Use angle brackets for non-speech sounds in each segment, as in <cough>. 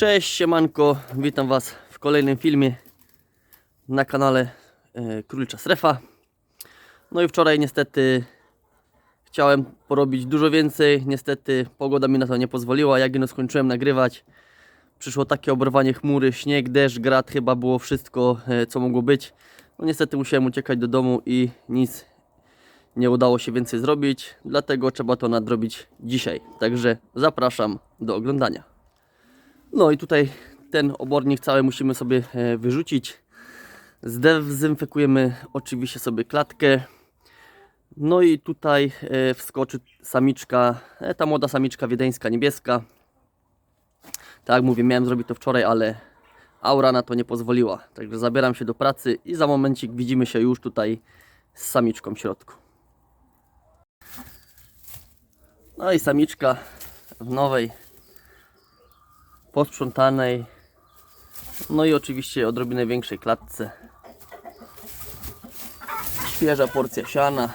Cześć, siemanko, witam Was w kolejnym filmie na kanale e, Królicza Strefa. No i wczoraj niestety chciałem porobić dużo więcej, niestety pogoda mi na to nie pozwoliła, jak skończyłem nagrywać. Przyszło takie oberwanie chmury, śnieg, deszcz, grad, chyba było wszystko e, co mogło być. No niestety musiałem uciekać do domu i nic nie udało się więcej zrobić, dlatego trzeba to nadrobić dzisiaj. Także zapraszam do oglądania. No i tutaj ten obornik cały musimy sobie e, wyrzucić. Zdezynfekujemy oczywiście sobie klatkę. No i tutaj e, wskoczy samiczka, e, ta młoda samiczka wiedeńska niebieska. Tak jak mówię, miałem zrobić to wczoraj, ale aura na to nie pozwoliła. Także zabieram się do pracy i za momencik widzimy się już tutaj z samiczką w środku. No i samiczka w nowej posprzątanej. No i oczywiście odrobinę większej klatce. Świeża porcja siana.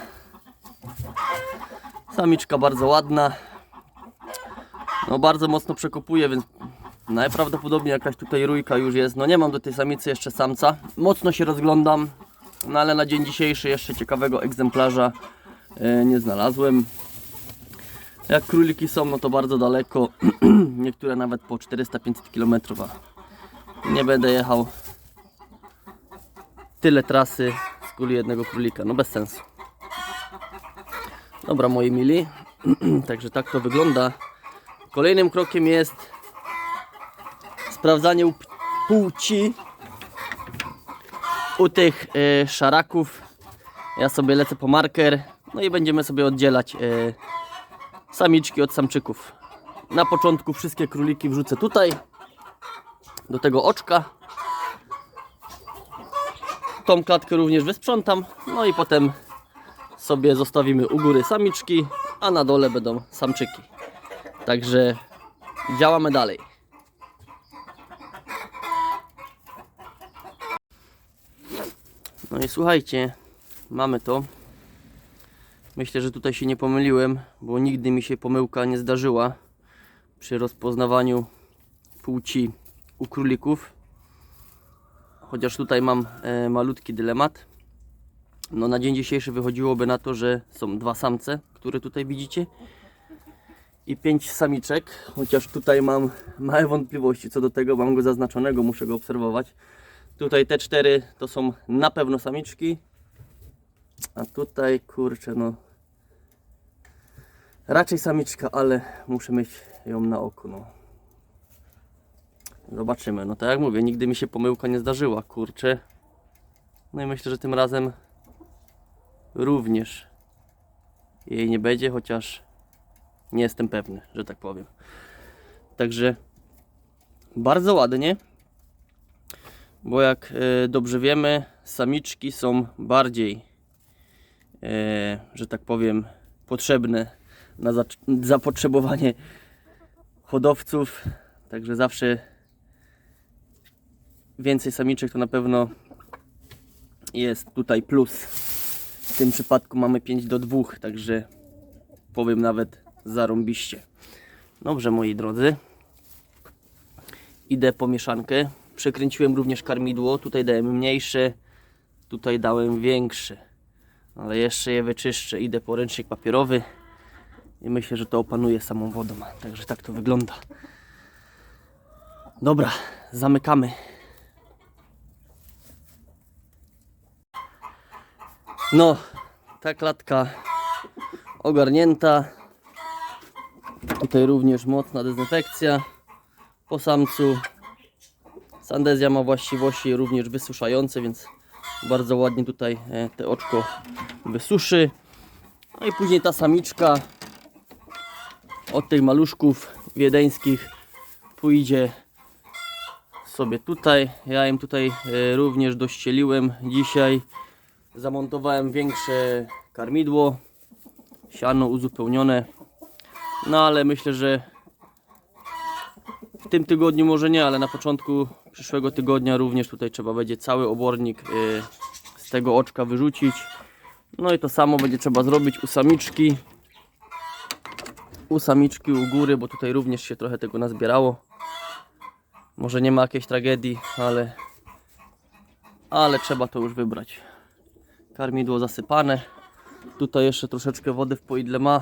Samiczka bardzo ładna. No bardzo mocno przekopuje, więc najprawdopodobniej jakaś tutaj rójka już jest. No nie mam do tej samicy jeszcze samca. Mocno się rozglądam, no ale na dzień dzisiejszy jeszcze ciekawego egzemplarza e, nie znalazłem. Jak króliki są, no to bardzo daleko. <clears throat> Niektóre nawet po 400-500 km. Nie będę jechał tyle trasy z kuli jednego królika. No bez sensu. Dobra, moi mili. <clears throat> Także tak to wygląda. Kolejnym krokiem jest sprawdzanie płci u tych e, szaraków. Ja sobie lecę po marker. No i będziemy sobie oddzielać e, samiczki od samczyków. Na początku wszystkie króliki wrzucę tutaj, do tego oczka. Tą klatkę również wysprzątam, no i potem sobie zostawimy u góry samiczki, a na dole będą samczyki. Także działamy dalej. No i słuchajcie, mamy to. Myślę, że tutaj się nie pomyliłem, bo nigdy mi się pomyłka nie zdarzyła przy rozpoznawaniu płci u królików. Chociaż tutaj mam e, malutki dylemat. No na dzień dzisiejszy wychodziłoby na to, że są dwa samce, które tutaj widzicie i pięć samiczek, chociaż tutaj mam małe wątpliwości co do tego, mam go zaznaczonego, muszę go obserwować. Tutaj te cztery to są na pewno samiczki, a tutaj kurczę no raczej samiczka, ale muszę mieć ją na oku no. Zobaczymy, no tak jak mówię, nigdy mi się pomyłka nie zdarzyła, kurczę. No i myślę, że tym razem również jej nie będzie, chociaż nie jestem pewny, że tak powiem. Także bardzo ładnie, bo jak e, dobrze wiemy, samiczki są bardziej, e, że tak powiem, potrzebne na za- zapotrzebowanie hodowców. Także zawsze więcej samiczek to na pewno jest tutaj plus. W tym przypadku mamy 5 do 2, także powiem nawet zarąbiście. Dobrze moi drodzy. Idę po mieszankę. Przekręciłem również karmidło. Tutaj dałem mniejsze, tutaj dałem większe. Ale jeszcze je wyczyszczę. Idę po ręcznik papierowy i myślę, że to opanuje samą wodą. Także tak to wygląda. Dobra, zamykamy. No, ta klatka ogarnięta. Tutaj również mocna dezynfekcja po samcu. Sandezja ma właściwości również wysuszające, więc bardzo ładnie tutaj e, te oczko wysuszy. No i później ta samiczka od tych maluszków wiedeńskich pójdzie sobie tutaj. Ja im tutaj e, również dościeliłem dzisiaj. Zamontowałem większe karmidło, siano uzupełnione. No ale myślę, że w tym tygodniu może nie, ale na początku przyszłego tygodnia również tutaj trzeba będzie cały obornik y, z tego oczka wyrzucić. No i to samo będzie trzeba zrobić u samiczki. U samiczki u góry, bo tutaj również się trochę tego nazbierało. Może nie ma jakiejś tragedii, ale ale trzeba to już wybrać. Karmidło zasypane. Tutaj jeszcze troszeczkę wody w poidle ma.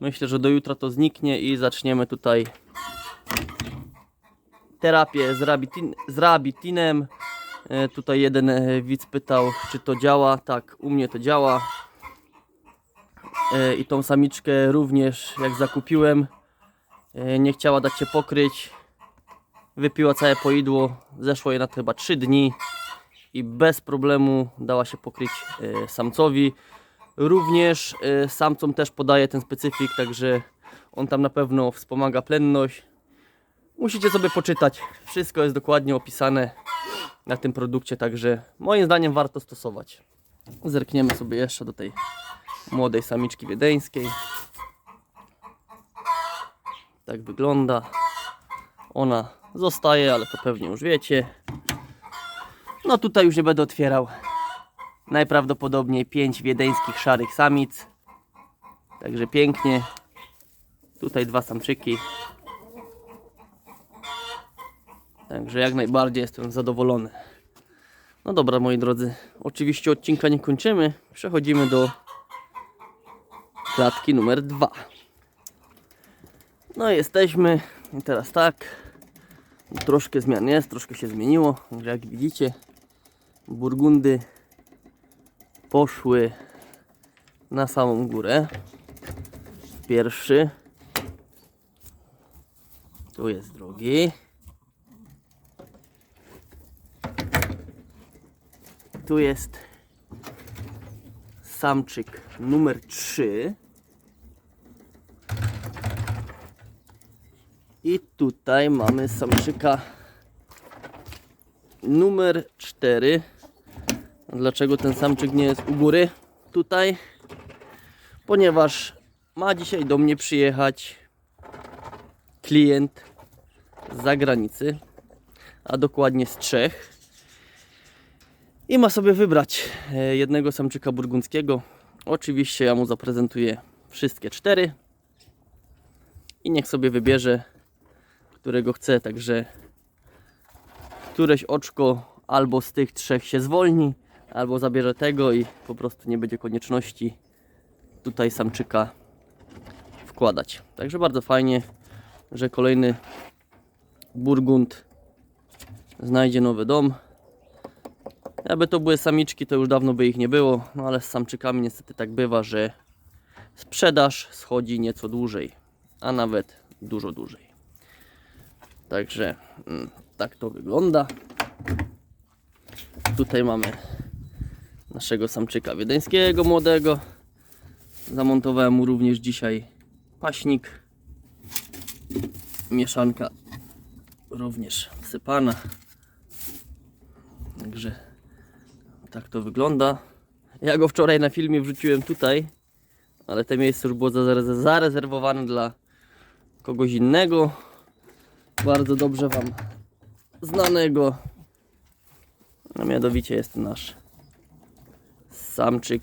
Myślę, że do jutra to zniknie i zaczniemy tutaj terapię z, rabitin, z rabitinem. E, tutaj jeden e, widz pytał, czy to działa. Tak, u mnie to działa. E, I tą samiczkę również, jak zakupiłem, e, nie chciała dać się pokryć. Wypiła całe poidło, zeszło jej na to chyba 3 dni i bez problemu dała się pokryć e, samcowi. Również samcom też podaje ten specyfik, także on tam na pewno wspomaga plenność. Musicie sobie poczytać. Wszystko jest dokładnie opisane na tym produkcie, także moim zdaniem warto stosować. Zerkniemy sobie jeszcze do tej młodej samiczki wiedeńskiej. Tak wygląda. Ona zostaje, ale to pewnie już wiecie. No tutaj już nie będę otwierał. Najprawdopodobniej 5 wiedeńskich szarych samic. Także pięknie. Tutaj dwa samczyki. Także jak najbardziej jestem zadowolony. No dobra moi drodzy, oczywiście odcinka nie kończymy. Przechodzimy do klatki numer dwa. No jesteśmy i teraz tak. Troszkę zmian jest, troszkę się zmieniło. Jak widzicie, burgundy poszły na samą górę. Pierwszy. Tu jest drugi. Tu jest samczyk numer 3. I tutaj mamy samczyka numer 4. Dlaczego ten samczyk nie jest u góry? Tutaj, ponieważ ma dzisiaj do mnie przyjechać klient z zagranicy, a dokładnie z Czech. I ma sobie wybrać e, jednego samczyka burgundzkiego. Oczywiście ja mu zaprezentuję wszystkie cztery. I niech sobie wybierze, którego chce. Także któreś oczko albo z tych trzech się zwolni, albo zabierze tego i po prostu nie będzie konieczności tutaj samczyka wkładać. Także bardzo fajnie, że kolejny burgund znajdzie nowy dom. Jakby to były samiczki, to już dawno by ich nie było, no ale z samczykami niestety tak bywa, że sprzedaż schodzi nieco dłużej, a nawet dużo dłużej. Także mm, tak to wygląda. Tutaj mamy naszego samczyka wiedeńskiego młodego. Zamontowałem mu również dzisiaj paśnik. Mieszanka również wsypana. Także tak to wygląda. Ja go wczoraj na filmie wrzuciłem tutaj, ale to miejsce już było zarez- zarezerwowane dla kogoś innego. Bardzo dobrze Wam znanego. A mianowicie jest nasz samczyk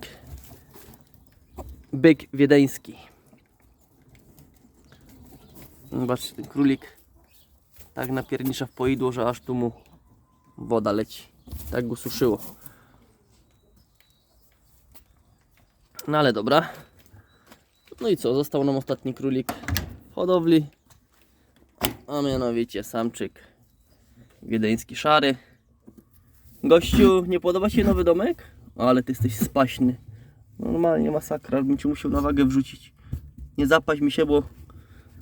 byk wiedeński. Zobaczcie, ten królik tak napiernicza w poidło, że aż tu mu woda leci. Tak go suszyło. No ale dobra. No i co? Został nam ostatni królik w hodowli. A mianowicie samczyk wiedeński szary. Gościu, nie podoba się nowy domek? Ale ty jesteś spaśny. Normalnie masakra, bym cię musiał na wagę wrzucić. Nie zapaść mi się, bo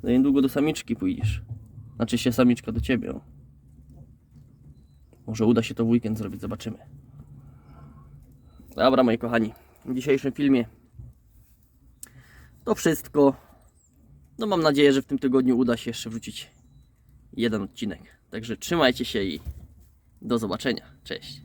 za niedługo do samiczki pójdziesz. Znaczy się samiczka do ciebie. Może uda się to w weekend zrobić, zobaczymy. Dobra, moi kochani, w dzisiejszym filmie to wszystko. No mam nadzieję, że w tym tygodniu uda się jeszcze wrzucić jeden odcinek. Także trzymajcie się i do zobaczenia. Cześć.